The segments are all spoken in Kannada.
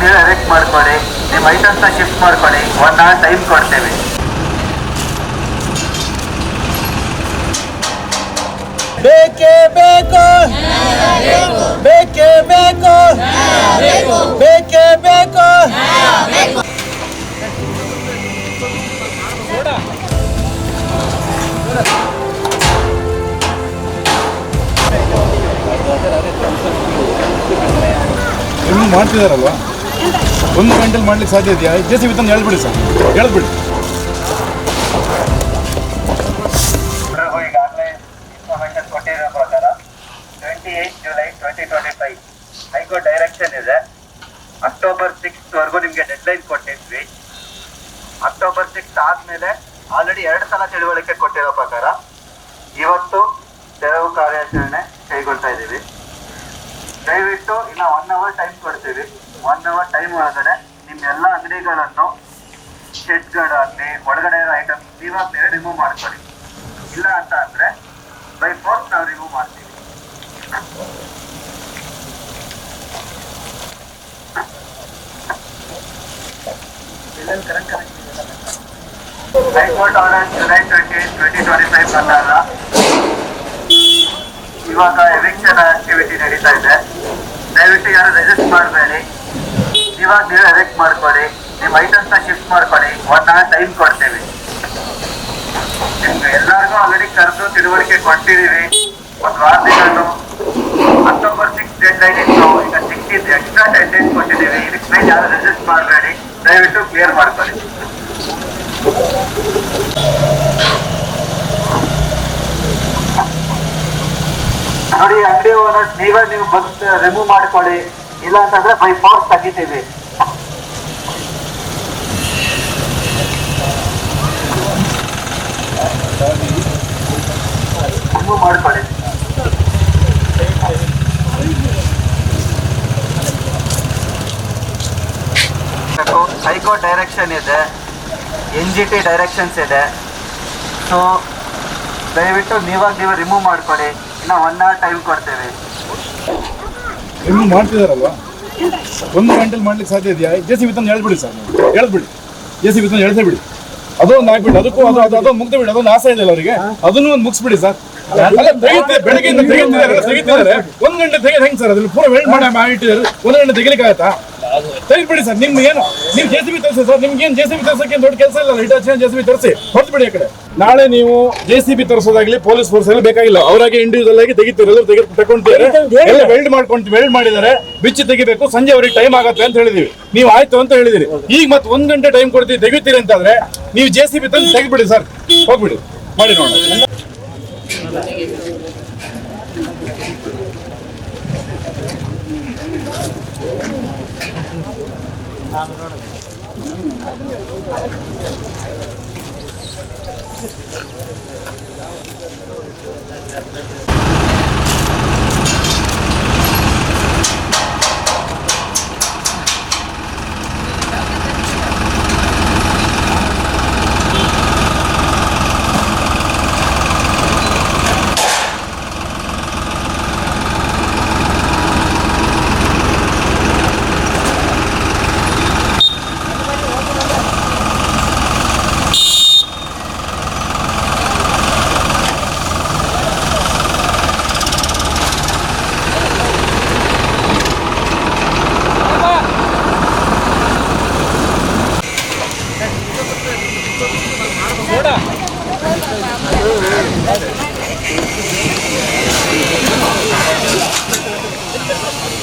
ನೀವು ಎರೆಕ್ಟ್ ಮಾಡ್ಕೊಳ್ಳಿ. ನಿಮ್ಮ ಐಟಮ್ಸ್ನ ಶಿಫ್ಟ್ ಮಾಡ್ಕೊಳ್ಳಿ. ಒನ್ ಅವರ್ ಟೈಮ್ ಕೊಡ್ತೇವೆ. ಬೇಕೇ ಬೇಕು. ಬೇಕೇ ಬೇಕು. ಬೇಕೇ ಬೇಕು. ಇನ್ನು ಮಾಡ್ತಿದಾರಲ್ವಾ? ಒಂದು ಗಂಟೆಲಿ ಮಾಡ್ಲಿಕ್ಕೆ ಸಾಧ್ಯ ಇದೆಯಾ? ಜೆ ಸಿ ಬಿ ತಂದು ಹೇಳ್ಬಿಡಿ ಸರ್. ಹೇಳ್ಬಿಡಿ. ಹೈಕೋರ್ಟ್ ಡೈರೆಕ್ಷನ್ ಇದೆ ಅಕ್ಟೋಬರ್ ಸಿಕ್ಸ್ ವರೆಗೂ ನಿಮಗೆ ಡೆಡ್ಲೈನ್ ಕೊಟ್ಟಿದ್ವಿ ಅಕ್ಟೋಬರ್ ಸಿಕ್ಸ್ ಆದ್ಮೇಲೆ ಆಲ್ರೆಡಿ ಎರಡು ಸಲ ತಿಳುವಳಿಕೆ ಕೊಟ್ಟಿರೋ ಪ್ರಕಾರ ಇವತ್ತು ತೆರವು ಕಾರ್ಯಾಚರಣೆ ಕೈಗೊಳ್ತಾ ಇದ್ದೀವಿ. ದಯವಿಟ್ಟು ಇನ್ನ one hour time one hour time ಒಳಗಡೆ ನಿಮ್ಮ ಎಲ್ಲ ಅಂಗಡಿಗಳನ್ನು ಶೆಡ್ಗಳಾಗಲಿ ಒಳಗಡೆ ಇರೋ ಐಟಮ್ಸ್ ಬೇರೆ ರಿಮೂವ್ ಮಾಡ್ಕೊಳ್ಳಿ. ಇಲ್ಲ ಅಂತ ಅಂದ್ರೆ ಬೈ ಫೋರ್ಸ್ ನಾವು ರಿಮೂವ್ ಮಾಡ್ತೀವಿ. High court order July twenty twenty twenty five ಪ್ರಕಾರ ಇವಾಗ ಎವಿಕ್ಷನ್ ಆಕ್ಟಿವಿಟಿ ನಡೀತಾ ಇದೆ. ದಯವಿಟ್ಟು ಯಾರು ರೆಜಿಸ್ಟ್ ಮಾಡಬೇಡಿ. ಇವಾಗ ನೀವು ಎವಿಕ್ಟ್ ಮಾಡ್ಕೊಳ್ಳಿ, ನಿಮ್ಮ ಐಟಮ್ಸ್ನ ಶಿಫ್ಟ್ ಮಾಡ್ಕೊಳ್ಳಿ ಒನ್ ಅವರ್ ಟೈಮ್ ಕೊಡ್ತೇವೆ. ನಿಮ್ಗೆ ಎಲ್ಲರಿಗೂ ಆಲ್ರೆಡಿ ಕರೆದು ತಿಳುವಳಿಕೆ ಕೊಟ್ಟಿದ್ದೀವಿ. ಒಂದು ವಾರದಿಂದಲೂ ಅಕ್ಟೋಬರ್ ಸಿಕ್ಸ್ ಡೇಟ್ ಲೈನ್ ಇತ್ತು, ಈಗ ಸಿಕ್ಕಿದ್ದು ಎಕ್ಸ್ಟ್ರಾ ಟೆನ್ ಡೇಸ್ ಕೊಟ್ಟಿದ್ದೀವಿ. ಇದಕ್ಕೆ ಮೇಲೆ ಯಾರು ರಿಜಿಸ್ಟ್ ಮಾಡಬೇಡಿ, ದಯವಿಟ್ಟು ಕ್ಲಿಯರ್ ಮಾಡ್ಕೊಳ್ಳಿ. ನೋಡಿ, ಅಂಗಡಿ ಓನರ್ಸ್ ನೀವೇ ನೀವು ಬಂದು ರಿಮೂವ್ ಮಾಡ್ಕೊಳ್ಳಿ. ಇಲ್ಲ ಅಂತಂದ್ರೆ ಬೈ ಫೋರ್ಸ್ ತೆಗಿತೀವಿ. ಮಾಡ್ಕೊಳ್ಳಿ. ಹೈಕೋರ್ಟ್ ಡೈರೆಕ್ಷನ್ ಇದೆ ಎನ್ ಜಿ ಟಿ ಡೈರೆಕ್ಷನ್ಸ್ ಇದೆ. ಸೊ ದಯವಿಟ್ಟು ನೀವಾಗ ನೀವು ರಿಮೂವ್ ಮಾಡ್ಕೊಳ್ಳಿ. ಇನ್ನು ಒನ್ ಅವರ್ ಟೈಮ್ ಕೊಡ್ತೇವೆ. ಇನ್ನು ಮಾಡ್ತಿದಾರಲ್ವಾ? ಒಂದು ಗಂಟೆಲಿ ಮಾಡ್ಲಿಕ್ಕೆ ಸಾಧ್ಯ ಇದೆಯಾ? ಜೆ ಸಿ ಬಿ ತಂದು ಹೇಳ್ಬಿಡಿ ಸರ್ ಹೇಳ್ಬಿಡಿ. ಜೆ ಸಿ ಬಿ ತಂದು ಹೇಳ್ಸೇ ಬಿಡಿ. ಅದೊಂದು ಹಾಕ್ಬಿಡಿ ಅದಕ್ಕೂ ಅದು ಅದು ಅದೊಂದು ಮುಗ್ದು ಬಿಡಿ ಅದೊಂದು ಆಸೆ ಇದೆ ಅವರಿಗೆ? ಅದನ್ನು ಒಂದು ಮುಗಿಸ್ಬಿಡಿ ಸರ್. ಬೆಳಗ್ಗೆಯಿಂದ ತೆಗಿತಿದ್ದಾರೆ ಒಂದು ಗಂಟೆ ತೆಗೆದು ಹೆಂಗೆ ಸರ್? ಅದ್ರಲ್ಲಿ ಪೂರ ವೇಟ್ ಮಾಡಿ ಇಟ್ಟಿದ್ದಾರೆ ಒಂದು ಗಂಟೆ ತೆಗಿಲಿಕ್ಕೆ ಆಯ್ತಾ ಬಿಡಿ ಸರ್ ನಿಮ್ಗೆ ಏನು? ನೀವು ಜೆ ಸಿ ಬಿ ತರಿಸಿ ಸರ್ ನಿಮ್ಗೆ ಏನು? ಜೆ ಸಿ ಬಿ ತರ್ಸಕ್ಕೆ ದೊಡ್ಡ ಕೆಲಸ ಇಲ್ಲ ಹಿಟಾಚಿ ಜೆ ಸಿ ಬಿ ತರಿಸಿ ಹೊರತು ಬಿಡಿ ಆ ಕಡೆ. ನಾಳೆ ನೀವು ಜೆ ಸಿ ಬಿ ತರಿಸೋದಾಗ್ಲಿ ಪೊಲೀಸ್ ಫೋರ್ಸ್ ಅಲ್ಲಿ ಬೇಕಾಗಿಲ್ಲ. ಅವರಾಗಿ ಇಂಡಿವಿಜುವಲ್ ಆಗಿ ತೆಗಿತಿರೋದು ತೆಗೆದು ತಗೊಂಡಿದ್ದಾರೆ. ಎಲ್ಲ ವೆಲ್ಡ್ ಮಾಡ್ಕೊಂಡು ವೆಲ್ಡ್ ಮಾಡಿದ್ದಾರೆ. ಬಿಚ್ಚಿ ತೆಗಿಬೇಕು ಸಂಜೆ ಅವ್ರಿಗೆ ಟೈಮ್ ಆಗತ್ತೆ ಅಂತ ಹೇಳಿದೀವಿ. ನೀವು ಆಯ್ತು ಅಂತ ಹೇಳಿದಿರಿ. ಈಗ ಮತ್ತೆ ಒಂದ್ ಗಂಟೆ ಟೈಮ್ ಕೊಡ್ತೀವಿ ತೆಗಿತೀರಿ ಅಂತಂದ್ರೆ ನೀವು ಜೆ ಸಿ ಬಿ ತಂದು ತೆಗಿಬಿಡಿ ಸರ್. ಹೋಗ್ಬಿಡಿ. ಮಾಡಿ ನೋಡೋಣ. 다음으로는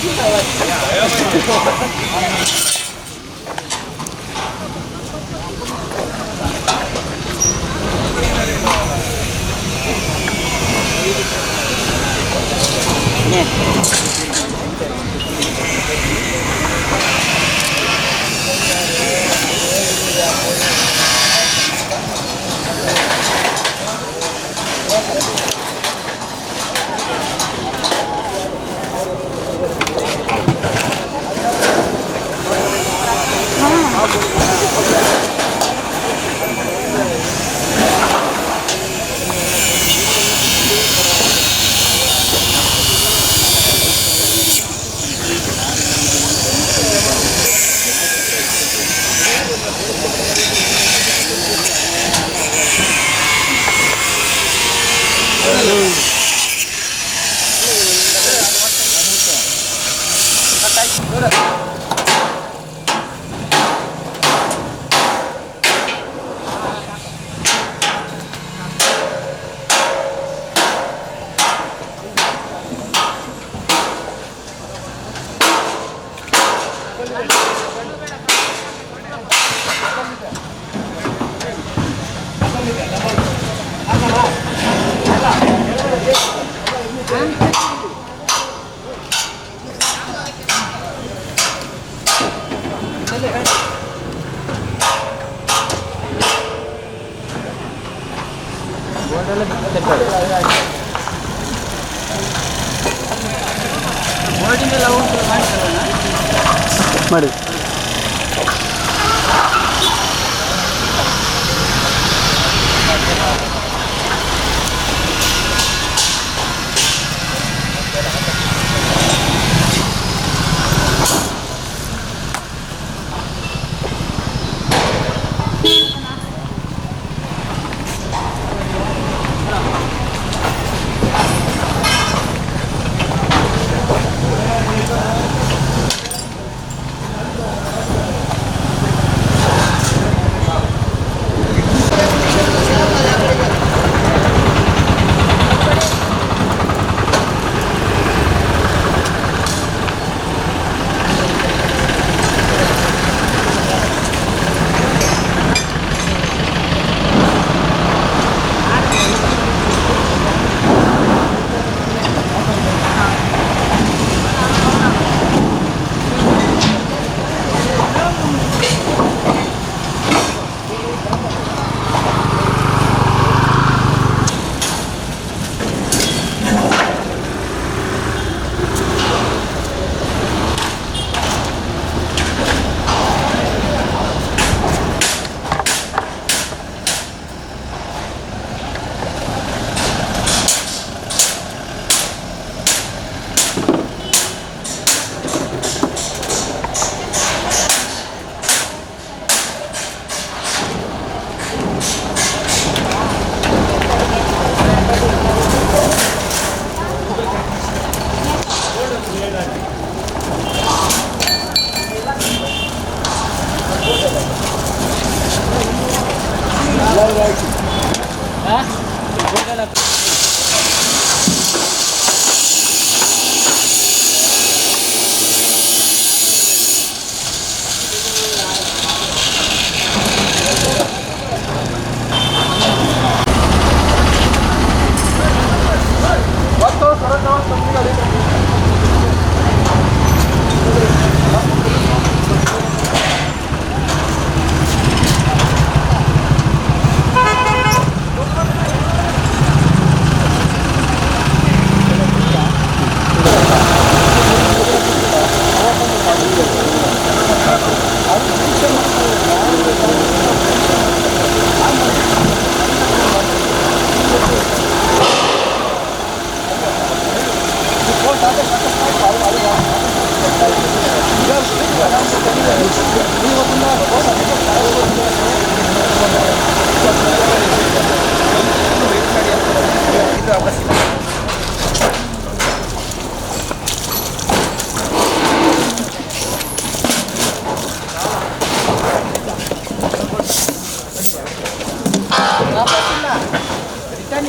ね。 그래. ಮಾಡಿ.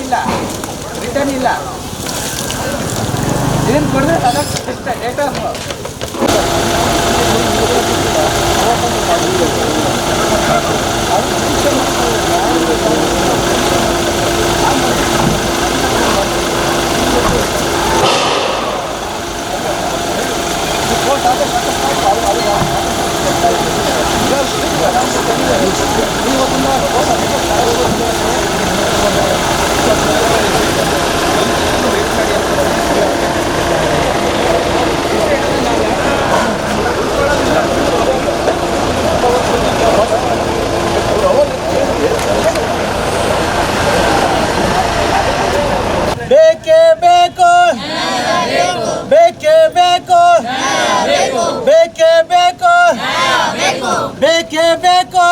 ಇಲ್ಲ ರಿಟರ್ನ್ ಇಲ್ಲ ಏನು ಕೊಡಿದ್ರೆ ಅದಕ್ಕೆ ಡೇಟಾ 아이스크림이에 요.